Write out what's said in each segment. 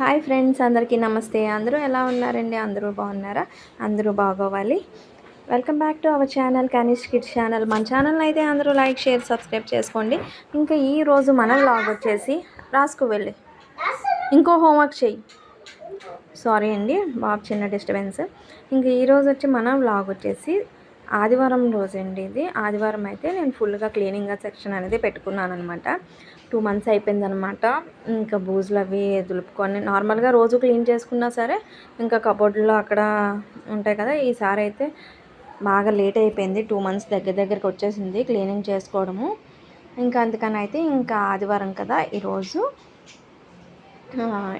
Hi friends అందరికీ నమస్తే. అందరూ ఎలా ఉన్నారండి? అందరూ బాగున్నారా? అందరూ బాగోవాలి. Welcome back to our channel Kanish kid channel మన ఛానల్ అయితే అందరూ లైక్ షేర్ సబ్స్క్రైబ్ చేసుకోండి. ఇంకా ఈ రోజు మన లాగ్ వచ్చేసి రాసుకు వెళ్ళి. ఇంకో హోంవర్క్ చెయ్యి. సారీ అండి బాబు చిన్న డిస్టర్బెన్స్ ఇంకా ఈరోజు వచ్చి మన వ్లాగ్ వచ్చేసి ఆదివారం రోజు అండి ఇది. ఆదివారం అయితే నేను ఫుల్గా క్లీనింగ్గా సెక్షన్ అనేది పెట్టుకున్నాను అనమాట టూ మంత్స్ అయిపోయింది అనమాట ఇంకా బూజులు అవి దులుపుకొని నార్మల్గా రోజు క్లీన్ చేసుకున్నా సరే ఇంకా కబోర్డ్లో అక్కడ ఉంటాయి కదా ఈసారి అయితే బాగా లేట్ అయిపోయింది. టూ మంత్స్ దగ్గర దగ్గరికి వచ్చేసింది క్లీనింగ్ చేసుకోవడము. ఇంకా అందుకని అయితే ఇంకా ఆదివారం కదా ఈరోజు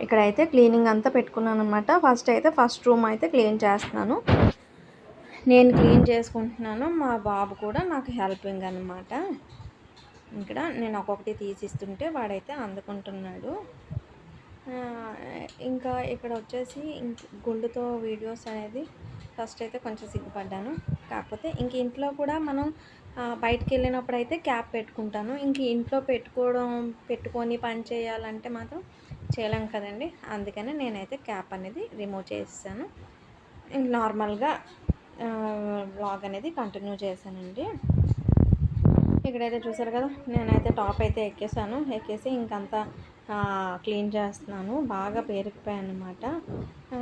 ఇక్కడైతే క్లీనింగ్ అంతా పెట్టుకున్నాను అనమాట ఫస్ట్ అయితే ఫస్ట్ రూమ్ అయితే క్లీన్ చేస్తున్నాను. నేను క్లీన్ చేసుకుంటున్నాను. మా బాబు కూడా నాకు హెల్పింగ్ అనమాట. ఇక్కడ నేను ఒక్కొక్కటి తీసిస్తుంటే వాడైతే అందుకుంటున్నాడు. ఇంకా ఇక్కడ వచ్చేసి గుండుతో వీడియోస్ అనేది ఫస్ట్ అయితే కొంచెం సిగ్గుపడ్డాను. కాకపోతే ఇంక ఇంట్లో కూడా మనం బయటికి వెళ్ళినప్పుడు అయితే క్యాప్ పెట్టుకుంటాను. ఇంక ఇంట్లో పెట్టుకోవడం పెట్టుకొని పని చేయాలంటే మాత్రం చేయలేం కదండి. అందుకని నేనైతే క్యాప్ అనేది రిమూవ్ చేసాను ఇంక నార్మల్గా బ్లాగ్ అనేది కంటిన్యూ చేశానండి. ఇక్కడైతే చూసారు కదా నేనైతే టాప్ అయితే ఎక్కేసాను. ఎక్కేసి ఇంకంతా క్లీన్ చేస్తున్నాను. బాగా పేరుకుపోయాను అనమాట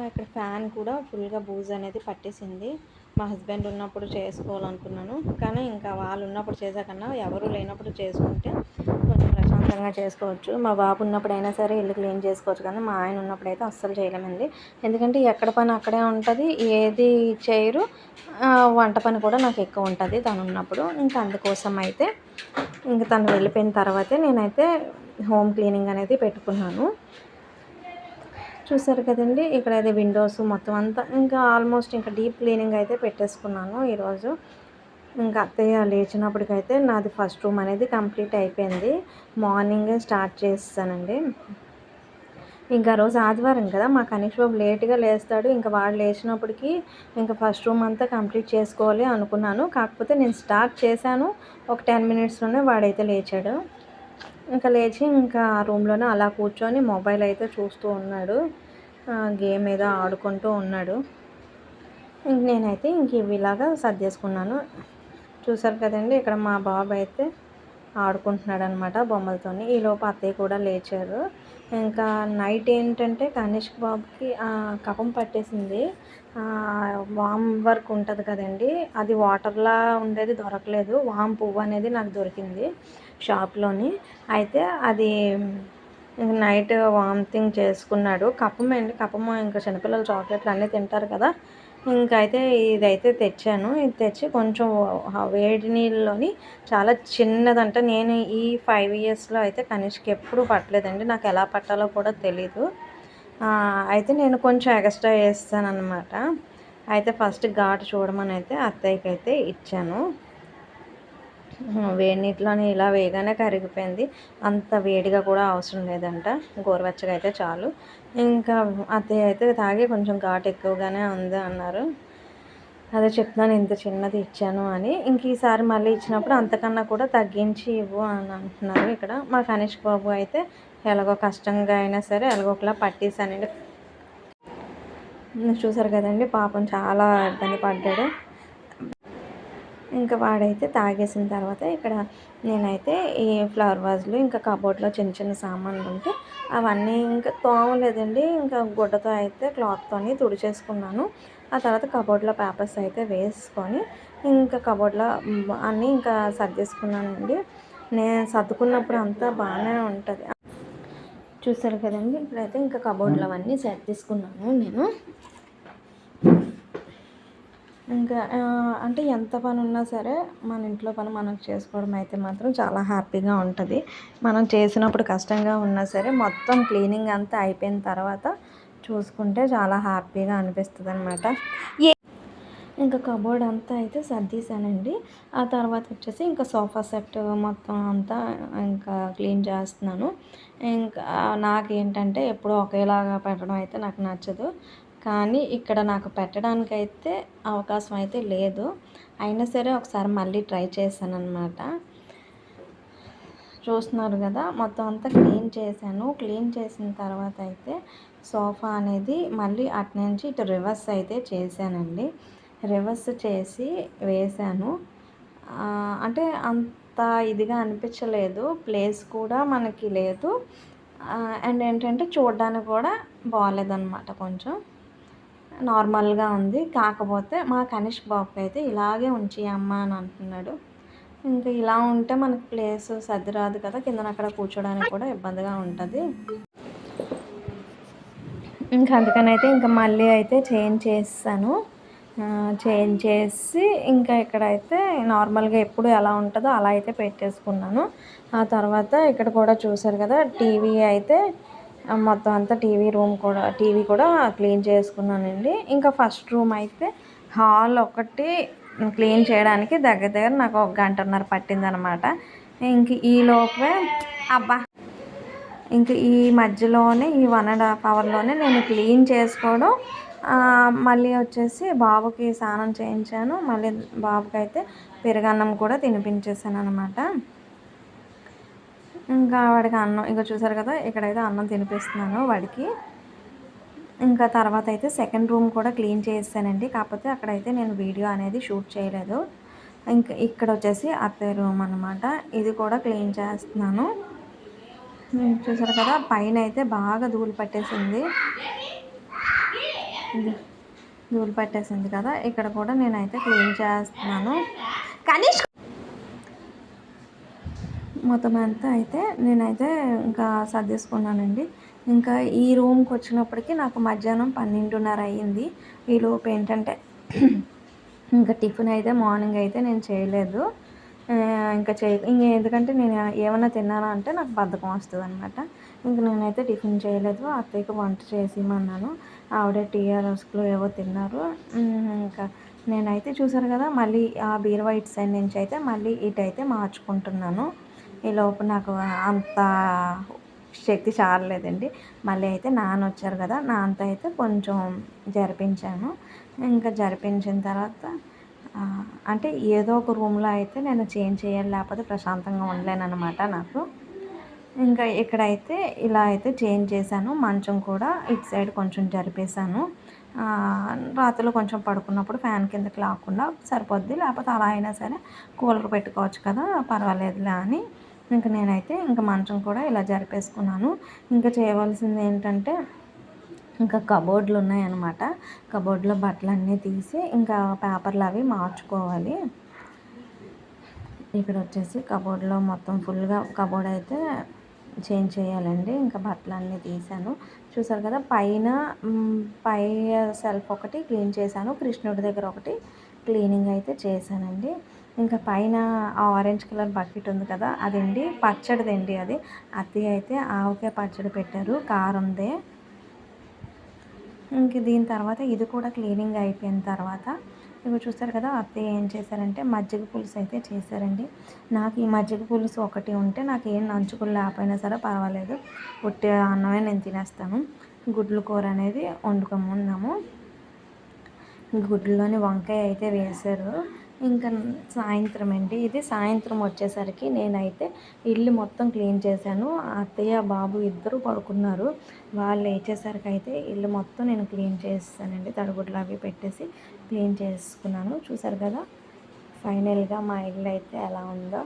ఇక్కడ ఫ్యాన్ కూడా ఫుల్గా బూజ్ అనేది పట్టేసింది. మా హస్బెండ్ ఉన్నప్పుడు చేసుకోవాలనుకున్నాను. కానీ ఇంకా వాళ్ళు ఉన్నప్పుడు చేసాకన్నా ఎవరు లేనప్పుడు చేసుకుంటే కొంచెం చేసుకోవచ్చు. మా బాబు ఉన్నప్పుడైనా సరే ఇల్లు క్లీన్ చేసుకోవచ్చు కానీ మా ఆయన ఉన్నప్పుడు అయితే అస్సలు చేయలేమండి. ఎందుకంటే ఎక్కడ పని అక్కడే ఉంటుంది. ఏది చేయరు. వంట పని కూడా నాకు ఎక్కువ ఉంటుంది తను ఉన్నప్పుడు. ఇంకా అందుకోసం అయితే ఇంకా తను వెళ్ళిపోయిన తర్వాతే నేనైతే హోమ్ క్లీనింగ్ అనేది పెట్టుకున్నాను. చూసారు కదండి ఇక్కడ అయితే విండోస్ మొత్తం అంతా. ఇంకా ఆల్మోస్ట్ ఇంకా డీప్ క్లీనింగ్ అయితే పెట్టేసుకున్నాను ఈరోజు. ఇంకా అత్తయ్య లేచినప్పటికైతే నాది ఫస్ట్ రూమ్ అనేది కంప్లీట్ అయిపోయింది. మార్నింగే స్టార్ట్ చేస్తానండి. ఇంకా రోజు ఆదివారం కదా మా కనీష్ బాబు లేట్గా లేస్తాడు. ఇంకా వాడు లేచినప్పటికీ ఇంకా ఫస్ట్ రూమ్ అంతా కంప్లీట్ చేసుకోవాలి అనుకున్నాను. కాకపోతే నేను స్టార్ట్ చేశాను. ఒక టెన్ మినిట్స్లోనే వాడైతే లేచాడు. ఇంకా లేచి ఇంకా ఆ రూమ్లోనే అలా కూర్చొని మొబైల్ అయితే చూస్తూ ఉన్నాడు. గేమ్ ఏదో ఆడుకుంటూ ఉన్నాడు. ఇంక నేనైతే ఇంక ఇవి ఇలాగా సర్దేసుకున్నాను. చూసారు కదండి ఇక్కడ మా బాబు అయితే ఆడుకుంటున్నాడు అనమాట బొమ్మలతోని ఈలోపు అత్తయ్య కూడా లేచారు. ఇంకా నైట్ ఏంటంటే కనిష్క్ బాబుకి కఫం పట్టేసింది. వామ్ వర్క్ ఉంటుంది కదండి అది వాటర్లా ఉండేది దొరకలేదు. వామ్ పువ్వు అనేది నాకు దొరికింది షాప్లోని. అయితే అది నైట్ వామిటింగ్ చేసుకున్నాడు. కప్పం అండి కప్పము ఇంకా చిన్నపిల్లలు చాక్లెట్లు అన్నీ తింటారు కదా ఇంకైతే ఇదైతే తెచ్చాను. ఇది తెచ్చి కొంచెం వేడి నీళ్ళలోని చాలా చిన్నదంట నేను ఈ ఫైవ్ ఇయర్స్లో అయితే కనిష్కి ఎప్పుడు పట్టలేదండి. నాకు ఎలా పట్టాలో కూడా తెలీదు. అయితే నేను కొంచెం ఎక్స్ట్రా వేస్తాను అనమాట అయితే ఫస్ట్ ఘాటు చూడమని అయితే అత్తయ్యకి అయితే ఇచ్చాను. వేడి నీటిలోని ఇలా వేయగానే కరిగిపోయింది. అంత వేడిగా కూడా అవసరం లేదంట. గోరువెచ్చగా అయితే చాలు. ఇంకా అత్తయ్య అయితే తాగి కొంచెం ఘాటు ఎక్కువగానే ఉంది అన్నారు. అదే చెప్తున్నాను ఇంత చిన్నది ఇచ్చాను అని. ఇంక ఈసారి మళ్ళీ ఇచ్చినప్పుడు అంతకన్నా కూడా తగ్గించి ఇవ్వు అని అంటున్నారు ఇక్కడ. మా కనిష్ బాబు అయితే ఎలాగో కష్టంగా అయినా సరే ఎలాగోకలా పట్టేసానండి చూసారు కదండి పాపం చాలా ఇబ్బంది పడ్డాడు. ఇంకా వాడైతే తాగేసిన తర్వాత ఇక్కడ నేనైతే ఈ ఫ్లవర్ వాజ్లు ఇంకా కబోర్డ్లో చిన్న చిన్న సామాన్లు ఉంటే అవన్నీ ఇంకా తోమలేదండి. ఇంకా గుడ్డతో అయితే క్లాత్తోని తుడిచేసుకున్నాను. ఆ తర్వాత కబోర్డ్లో పేపర్స్ అయితే వేసుకొని ఇంకా కబోర్డ్లో అన్నీ ఇంకా సర్దేసుకున్నానండి. నేను సర్దుకున్నప్పుడు అంతా బాగానే ఉంటుంది. చూసారు కదండి? ఇప్పుడైతే ఇంకా కబోర్డ్లో అవన్నీ సర్దేసుకున్నాను నేను. ఇంకా అంటే ఎంత పని ఉన్నా సరే మన ఇంట్లో పని మనం చేసుకోవడం అయితే మాత్రం చాలా హ్యాపీగా ఉంటుంది. మనం చేసినప్పుడు కష్టంగా ఉన్నా సరే మొత్తం క్లీనింగ్ అంతా అయిపోయిన తర్వాత చూసుకుంటే చాలా హ్యాపీగా అనిపిస్తుంది అనమాట ఇంకా కబోర్డ్ అంతా అయితే సర్దీశానండి. ఆ తర్వాత వచ్చేసి ఇంకా సోఫా సెట్ మొత్తం అంతా ఇంకా క్లీన్ చేస్తున్నాను. ఇంకా నాకేంటంటే ఎప్పుడూ ఒకేలాగా పెట్టడం అయితే నాకు నచ్చదు. కానీ ఇక్కడ నాకు పెట్టడానికి అయితే అవకాశం అయితే లేదు. అయినా సరే ఒకసారి మళ్ళీ ట్రై చేశాను అనమాట చూస్తున్నారు కదా మొత్తం అంతా క్లీన్ చేశాను. క్లీన్ చేసిన తర్వాత అయితే సోఫా అనేది మళ్ళీ అటు నుంచి ఇటు రివర్స్ అయితే చేశానండి. రివర్స్ చేసి వేశాను. అంటే అంత ఇదిగా అనిపించలేదు. ప్లేస్ కూడా మనకి లేదు. అండ్ ఏంటంటే చూడడానికి కూడా బాగాలేదన్నమాట కొంచెం. నార్మల్గా ఉంది. కాకపోతే మా కనిష్ బాబుకి అయితే ఇలాగే ఉంచి అమ్మ అని అంటున్నాడు. ఇంకా ఇలా ఉంటే మనకు ప్లేస్ సర్దిరాదు కదా కింద అక్కడ కూర్చోడానికి కూడా ఇబ్బందిగా ఉంటుంది. ఇంకా అందుకని అయితే ఇంకా మళ్ళీ అయితే చేంజ్ చేస్తాను. చేంజ్ చేసి ఇంకా ఇక్కడైతే నార్మల్గా ఎప్పుడు ఎలా ఉంటుందో అలా అయితే పెట్టేసుకున్నాను. ఆ తర్వాత ఇక్కడ కూడా చూసారు కదా టీవీ అయితే మొత్తం అంతా టీవీ రూమ్ కూడా టీవీ కూడా క్లీన్ చేసుకున్నానండి. ఇంకా ఫస్ట్ రూమ్ అయితే హాల్ ఒకటి క్లీన్ చేయడానికి దగ్గర దగ్గర నాకు ఒక గంటన్నర పట్టిందనమాట. ఇంక ఈ లోపే అబ్బా! ఇంక ఈ మధ్యలోనే ఈ వన్ అండ్ హాఫ్ అవర్లోనే నేను క్లీన్ చేసుకోవడం. మళ్ళీ వచ్చేసి బాబుకి స్నానం చేయించాను. మళ్ళీ బాబుకి అయితే పెరుగన్నం కూడా తినిపించేసాను అనమాట ఇంకా వాడికి అన్నం ఇంకా చూసారు కదా ఇక్కడైతే అన్నం తినిపిస్తున్నాను వాడికి. ఇంకా తర్వాత అయితే సెకండ్ రూమ్ కూడా క్లీన్ చేసానండి కాకపోతే అక్కడైతే నేను వీడియో అనేది షూట్ చేయలేదు. ఇంకా ఇక్కడ వచ్చేసి అత్తయ్య రూమ్ అనమాట ఇది కూడా క్లీన్ చేస్తున్నాను. చూసారు కదా పైన అయితే బాగా ధూళి పట్టేసింది. ధూళి పట్టేసింది కదా ఇక్కడ కూడా నేనైతే క్లీన్ చేస్తున్నాను. కానీ మొత్తం అంతా అయితే నేనైతే ఇంకా సర్దేసుకున్నానండి. ఇంకా ఈ రూమ్కి వచ్చినప్పటికీ నాకు మధ్యాహ్నం పన్నెండున్నర అయ్యింది. ఈలోపు ఏంటంటే ఇంకా టిఫిన్ అయితే మార్నింగ్ అయితే నేను చేయలేదు. ఇంకా చేయ ఇంక ఎందుకంటే నేను ఏమైనా తిన్నానా అంటే నాకు బద్ధకం వస్తుంది అనమాట ఇంక నేనైతే టిఫిన్ చేయలేదు. అత్తయ్యకి వంట చేసిమన్నాను. ఆవిడ టీఆర్ఎస్లో ఏవో తిన్నారు. ఇంకా నేనైతే చూసారు కదా మళ్ళీ ఆ బీరువా ఇటు సైడ్ నుంచి అయితే మళ్ళీ ఇటైతే మార్చుకుంటున్నాను. ఈ లోపు నాకు అంత శక్తి చాలలేదండి. మళ్ళీ అయితే నాన్న వచ్చారు కదా నాన్నతో అయితే కొంచెం జరిపించాను. ఇంకా జరిపించిన తర్వాత అంటే ఏదో ఒక రూమ్లో అయితే నేను చేంజ్ చేయాలి లేకపోతే ప్రశాంతంగా ఉండలేను అనమాట నాకు. ఇంకా ఇక్కడైతే ఇలా అయితే చేంజ్ చేశాను. మంచం కూడా ఇటు సైడ్ కొంచెం జరిపేశాను. రాత్రిలో కొంచెం పడుకున్నప్పుడు ఫ్యాన్ కిందకి లాక్కుండా సరిపోద్ది లేకపోతే అలా అయినా సరే కూలర్ పెట్టుకోవచ్చు కదా పర్వాలేదులే అని. ఇంకా నేనైతే ఇంకా మంచం కూడా ఇలా జరిపేసుకున్నాను. ఇంకా చేయవలసింది ఏంటంటే ఇంకా కబోర్డ్లు ఉన్నాయన్నమాట. కబోర్డ్లో బట్టలు అన్నీ తీసి ఇంకా పేపర్లు అవి మార్చుకోవాలి. ఇక్కడ వచ్చేసి కబోర్డ్లో మొత్తం ఫుల్గా కబోర్డ్ అయితే చేంజ్ చేయాలండి. ఇంకా బట్టలు అన్నీ తీసాను. చూసారు కదా పైన పై సెల్ఫ్ ఒకటి క్లీన్ చేశాను. కృష్ణుడి దగ్గర ఒకటి క్లీనింగ్ అయితే చేశానండి. ఇంకా పైన ఆరెంజ్ కలర్ బకెట్ ఉంది కదా అదండి. పచ్చడిదండి అది. అత్తయ్య అయితే ఆవకాయ పచ్చడి పెట్టారు కారందే. ఇంక దీని తర్వాత ఇది కూడా క్లీనింగ్ అయిపోయిన తర్వాత ఇవి చూస్తారు కదా అత్తయ్య ఏం చేశారంటే మజ్జిగ పులుసు అయితే చేశారండి. నాకు ఈ మజ్జిగ పులుసు ఒకటి ఉంటే నాకు ఏం నంచుకులు లేకపోయినా సరే పర్వాలేదు. పుట్టి అన్నమే నేను తినేస్తాను. గుడ్లు కూర అనేది వండుకోమున్నాము. గుడ్లోని వంకాయ అయితే వేశారు. ఇంకా సాయంత్రం అండి. ఇది సాయంత్రం వచ్చేసరికి నేనైతే ఇల్లు మొత్తం క్లీన్ చేశాను. అత్తయ్య బాబు ఇద్దరు పడుకున్నారు. వాళ్ళు లేచేసరికి అయితే ఇల్లు మొత్తం నేను క్లీన్ చేస్తానండి. తడుగుడ్లు అవి పెట్టేసి క్లీన్ చేసుకున్నాను. చూసారు కదా ఫైనల్గా మా ఇల్లు అయితే ఎలా ఉందో.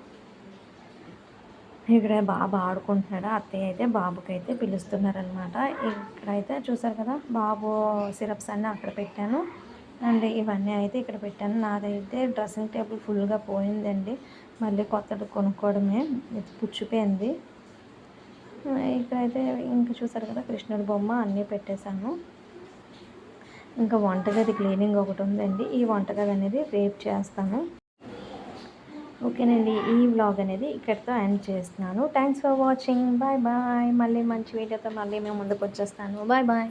ఇక్కడ బాబు ఆడుకుంటున్నాడు. అత్తయ్య అయితే బాబుకి అయితే పిలుస్తున్నారనమాట ఇక్కడైతే చూసారు కదా బాబు సిరప్స్ అన్నీ అక్కడ పెట్టాను. అండ్ ఇవన్నీ అయితే ఇక్కడ పెట్టాను. నాదైతే డ్రెస్సింగ్ టేబుల్ ఫుల్గా పోయిందండి. మళ్ళీ కొత్తది కొనుక్కోవడమే. పుచ్చిపోయింది. ఇక్కడైతే ఇంకా చూసారు కదా కృష్ణుడి బొమ్మ అన్నీ పెట్టేశాను. ఇంకా వంటగది క్లీనింగ్ ఒకటి ఉందండి. ఈ వంటగది అనేది రేపు చేస్తాను. ఓకేనండి ఈ వ్లాగ్ అనేది ఇక్కడితో ఎండ్ చేస్తున్నాను. Thanks for watching bye bye మళ్ళీ మంచి వీడియోతో మళ్ళీ మేము ముందుకు వచ్చేస్తాను. Bye bye